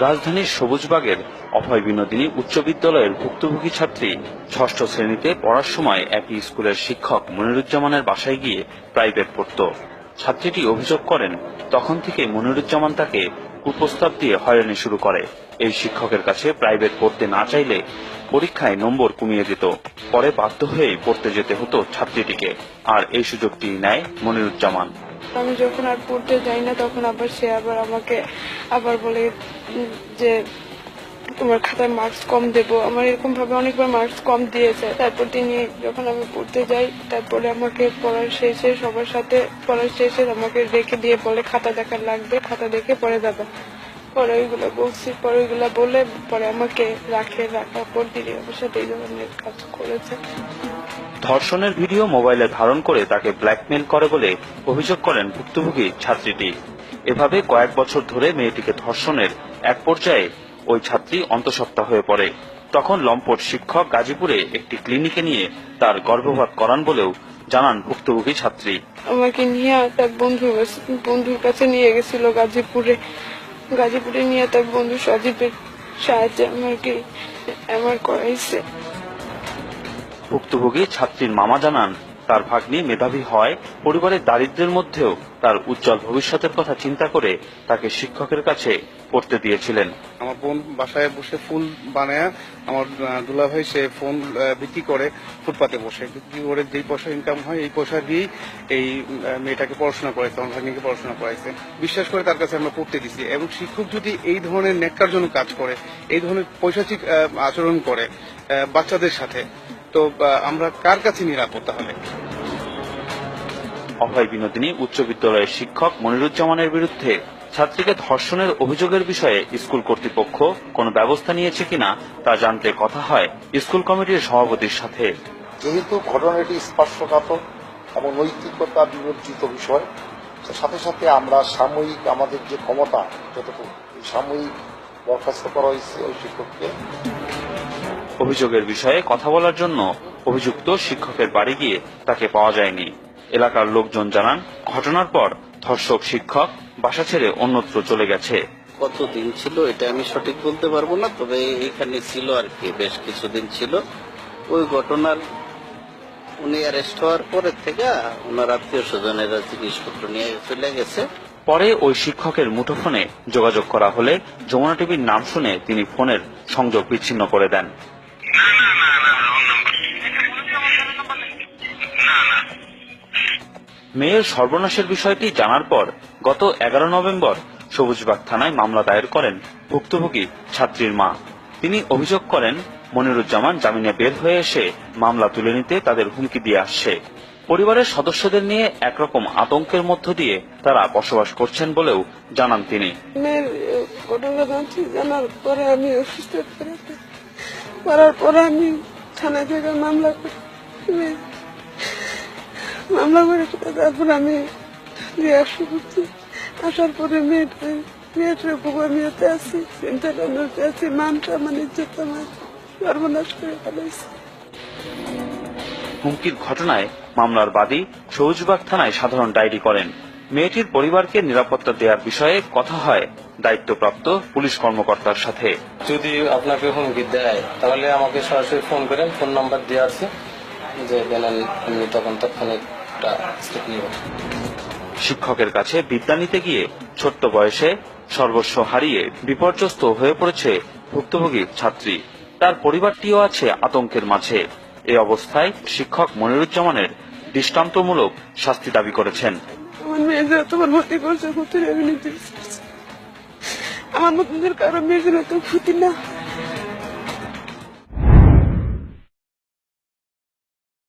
রাজধানীর সবুজবাগের অভয় বিনোদিনী উচ্চ বিদ্যালয়ের ভুক্তভোগী ছাত্রী ষষ্ঠ শ্রেণীতে পড়ার সময় একই স্কুলের শিক্ষক মনিরুজ্জামানের বাসায় গিয়ে প্রাইভেট পড়ত। ছাত্রীটি অভিযোগ করেন, তখন থেকে মনিরুজ্জামান তাকে কুপ্রস্তাব দিয়ে হয়রানি শুরু করে। এই শিক্ষকের কাছে প্রাইভেট পড়তে না চাইলে পরীক্ষায় নম্বর কমিয়ে দিত। পরে বাধ্য হয়েই পড়তে যেতে হতো ছাত্রীটিকে। আর এই সুযোগটি নেয় মনিরুজ্জামান। আমি যখন আর পড়তে যাই না, তখন আবার সে আবার আমাকে আবার বলে যে তোমার খাতায় মার্কস কম দেবো। আমার এরকম ভাবে অনেকবার মার্কস কম দিয়েছে। তারপর তিনি যখন আমি পড়তে যাই, তারপরে আমাকে পড়ার শেষে, সবার সাথে পড়ার শেষে আমাকে রেখে দিয়ে বলে, খাতা দেখার লাগবে, খাতা দেখে পরে যাবে। পরে ওইগুলো বলছি, পরে ওইগুলো বলে, পরে আমাকে রাখে, রাখার পর তিনি আমার সাথে এই ধরনের কাজ করেছে। ধর্ষণের ভিডিও মোবাইলে ধারণ করে তাকে ব্ল্যাকমেল করে বলে অভিযোগ করেন ভুক্তভোগী ছাত্রীটি। এভাবে কয়েক বছর ধরে মেয়েটিকে ধর্ষণের এক পর্যায়ে ওই ছাত্রী অন্তঃসত্ত্বা হয়ে পড়ে। তখন লম্পট শিক্ষক গাজীপুরে একটি ক্লিনিকে নিয়ে তার গর্ভপাত করান বলেও জানান ভুক্তভোগী ছাত্রী। আমাকে নিয়ে তার বন্ধুর কাছে- বন্ধুর কাছে নিয়ে গেছিল গাজীপুরে। গাজীপুরে নিয়ে তার বন্ধু সজীবের সাহায্যে আমাকে আমার করাইছে ভুক্তভোগী ছাত্রীর মামা জানান তার ভাগ্নি মেধাবী হয় পরিবারের দারিদ্র্যের মধ্যেও তার উজ্জ্বল ভবিষ্যতের কথা চিন্তা করে তাকে শিক্ষকের কাছে পড়তে দিয়েছিলেন। আমার বোন বাসায় বসে ফুল বানায় আমার দুলাভাই সে ফোন বিক্রি করে ফুটপাতে বসে। বিক্রি করে পয়সা ইনকাম হয় এই পয়সা দিয়েই এই মেয়েটাকে পড়াশোনা করাইছে আমার ভাগ্নিকে পড়াশোনা করাইছে। বিশ্বাস করে তার কাছে আমরা পড়তে দিছি এবং শিক্ষক যদি এই ধরনের ন্যাক্কার জন্য কাজ করে এই ধরনের আহ, আচরণ করে বাচ্চাদের সাথে তো আমরা কার কাছে নিরাপদ তাহলে? অভয় বিনোদিনী উচ্চ বিদ্যালয়ের শিক্ষক মনিরুজ্জামানের বিরুদ্ধে ছাত্রীকে ধর্ষণের অভিযোগের বিষয়ে স্কুল কর্তৃপক্ষ কোনো ব্যবস্থা নিয়েছে কিনা তা জানতে কথা হয় স্কুল কমিটির সভাপতির সাথে। যেহেতু ঘটনাটি স্পর্শকাতর এবং নৈতিকতা বিবর্জিত বিষয় সাথে সাথে আমরা সাময়িক আমাদের যে ক্ষমতা যতটুকু সাময়িক বরখাস্ত করা হয়েছে ওই শিক্ষককে অভিযোগের বিষয়ে কথা বলার জন্য অভিযুক্ত শিক্ষকের বাড়ি গিয়ে তাকে পাওয়া যায়নি। এলাকার লোকজন জানান ঘটনার পর ধর্ষক শিক্ষক বাসা ছেড়ে অন্যত্র চলে গেছে। কতদিন ছিল এটা আমি সঠিক বলতে পারব না তবে এখানে ছিল আর কি বেশ কিছুদিন ছিল। ওই ঘটনার উনি অ্যারেস্ট হওয়ার পরের থেকে ওনার আত্মীয় স্বজনেরা জিনিসপত্র নিয়ে চলে গেছে। পরে ওই শিক্ষকের মুঠোফোনে যোগাযোগ করা হলে যমুনা টিভির নাম শুনে তিনি ফোনের সংযোগ বিচ্ছিন্ন করে দেন। মেয়ের সর্বনাশের বিষয়টি জানার পর গত এগারো নভেম্বর সবুজবাগ থানায় মামলা দায়ের করেন ভুক্তভোগী ছাত্রীর মা। তিনি অভিযোগ করেন, মনিরুজ্জামান জামিনে বের হয়ে এসে মামলা তুলে নিতে তাদের হুমকি দিয়ে আসছে। পরিবারের সদস্যদের নিয়ে একরকম আতঙ্কের মধ্য দিয়ে তারা বসবাস করছেন বলেও জানান তিনি। জানার পরে আমি থানা থেকে মামলা করি। মামলা করে তারপর আমি দিয়ে করছি। আসার পরে মেয়েটা মেয়েটার বুক আমি এতে আছি নড়তে আছি মানটা মানে ইজ্জত আমার সর্বনাশ করে ফেলেছি। হুমকির ঘটনায় মামলার বাদী সবুজবাগ থানায় সাধারণ ডায়েরি করেন। মেয়েটির পরিবারকে নিরাপত্তা দেওয়ার বিষয়ে কথা হয় দায়িত্বপ্রাপ্ত পুলিশ কর্মকর্তার সাথে। যদি আপনাকে হুমকি দেয় তাহলে আমাকে সরাসরি ফোন করেন ফোন নাম্বার দেওয়া আছে। যে আমি তখন তৎক্ষণিক একটা স্টেপ শিক্ষকের কাছে বিদ্যা নিতে গিয়ে ছোট্ট বয়সে সর্বস্ব হারিয়ে বিপর্যস্ত হয়ে পড়েছে ভুক্তভোগী ছাত্রী। তার পরিবারটিও আছে আতঙ্কের মাঝে। এ অবস্থায় শিক্ষক মনিরুজ্জামানের দৃষ্টান্তমূলক শাস্তি দাবি করেছেন। আমার মেয়ে যে তোমার করছে ভর্তির আমার মতনদের কারও তো ক্ষতি না।